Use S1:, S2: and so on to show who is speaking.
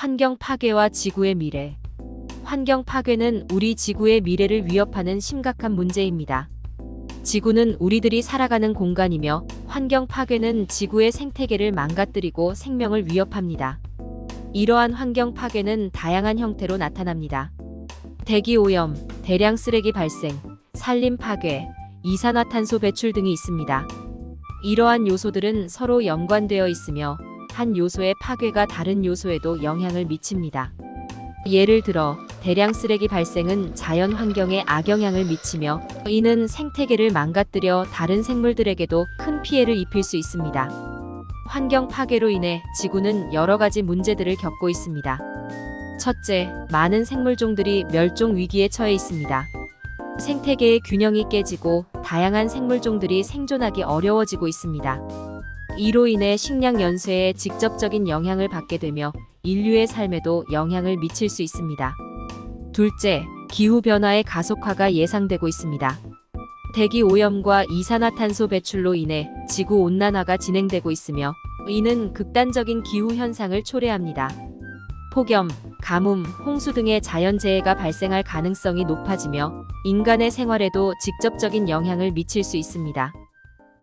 S1: 환경 파괴와 지구의 미래. 환경 파괴는 우리 지구의 미래를 위협하는 심각한 문제입니다. 지구는 우리들이 살아가는 공간이며 환경 파괴는 지구의 생태계를 망가뜨리고 생명을 위협합니다. 이러한 환경 파괴는 다양한 형태로 나타납니다. 대기 오염, 대량 쓰레기 발생, 산림 파괴, 이산화탄소 배출 등이 있습니다. 이러한 요소들은 서로 연관되어 있으며 한 요소의 파괴가 다른 요소에도 영향을 미칩니다. 예를 들어 대량 쓰레기 발생은 자연 환경에 악영향을 미치며 이는 생태계를 망가뜨려 다른 생물들에게도 큰 피해를 입힐 수 있습니다. 환경 파괴로 인해 지구는 여러 가지 문제들을 겪고 있습니다. 첫째, 많은 생물종들이 멸종 위기에 처해 있습니다. 생태계의 균형이 깨지고 다양한 생물종들이 생존하기 어려워지고 있습니다. 이로 인해 식량 연쇄에 직접적인 영향을 받게 되며 인류의 삶에도 영향을 미칠 수 있습니다. 둘째, 기후 변화의 가속화가 예상되고 있습니다. 대기 오염과 이산화탄소 배출로 인해 지구 온난화가 진행되고 있으며 이는 극단적인 기후 현상을 초래합니다. 폭염, 가뭄, 홍수 등의 자연재해가 발생할 가능성이 높아지며 인간의 생활에도 직접적인 영향을 미칠 수 있습니다.